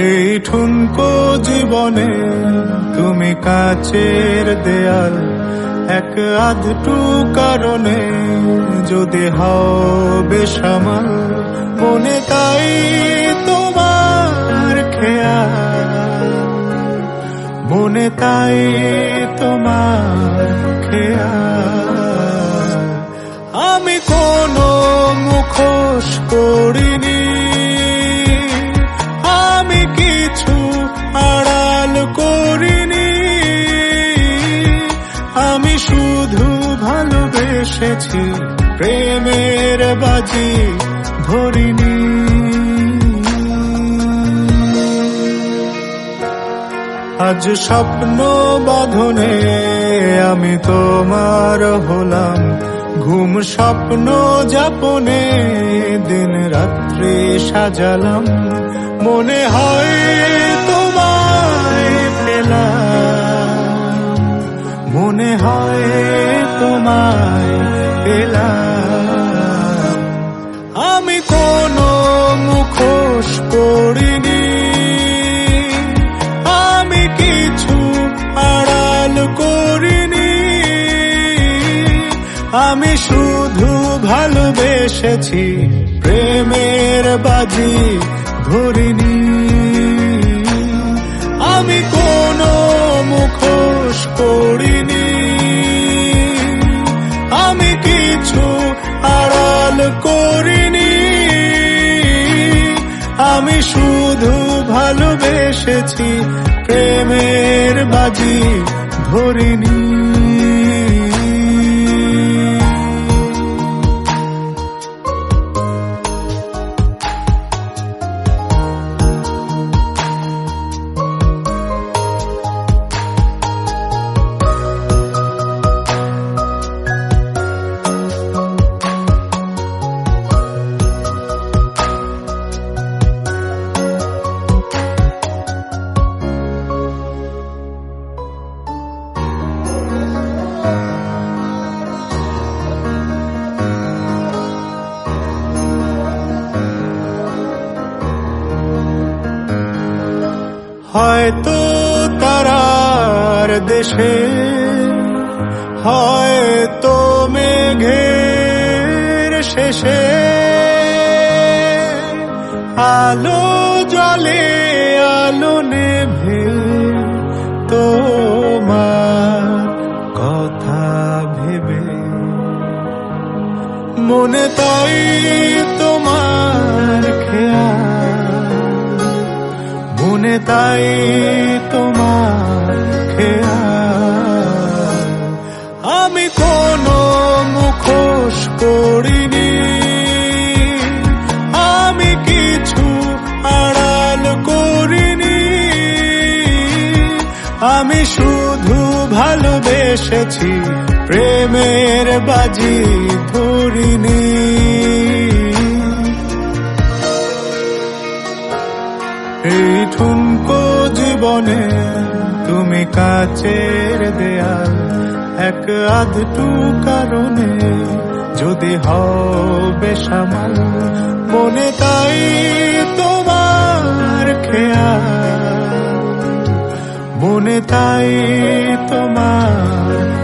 এই ঠুনকো জীবনে তুমি কাচের দেয়াল, এক আধটু কারণে যদি হও বেসামাল, মনে তাই তোমার খেয়াল। মনে তাই তোমার খেয়াল। আমি কোনো মুখোশ করিনি ভালোবেসেছি প্রেমের বাজি ধরিনি। আজ স্বপ্ন বাঁধনে আমি তোমার হলাম। ঘুম স্বপ্ন যাপনে দিন রাত্রি সাজালাম। মনে হয় তোমায় আমি কোনো মুখোশ করিনি। আমি কিছু আড়াল করিনি। আমি শুধু ভালোবেসেছি প্রেমের বাজি ধরিনি। শুধু ভালোবেসেছি প্রেমের বাজি ধরিনি হয়তো তারার দেশে, হয়তো মেঘের শেষে। আলো জলে আলো নেভে, তোমার কথা ভেবে। মনে তাই তোমার খেয়াল। মনে তাই তোমার আমি কোনো মুখোশ করিনি আমি কিছু আড়াল করিনি। আমি শুধু ভালোবেসেছি, প্রেমের বাজি ধরিনি। এই জীবনে তুমি কাচের দেয়াল এক আধটু কারণে যদি হও বেসামাল মনে তাই তোমার খেয়াল মনে তাই তোমার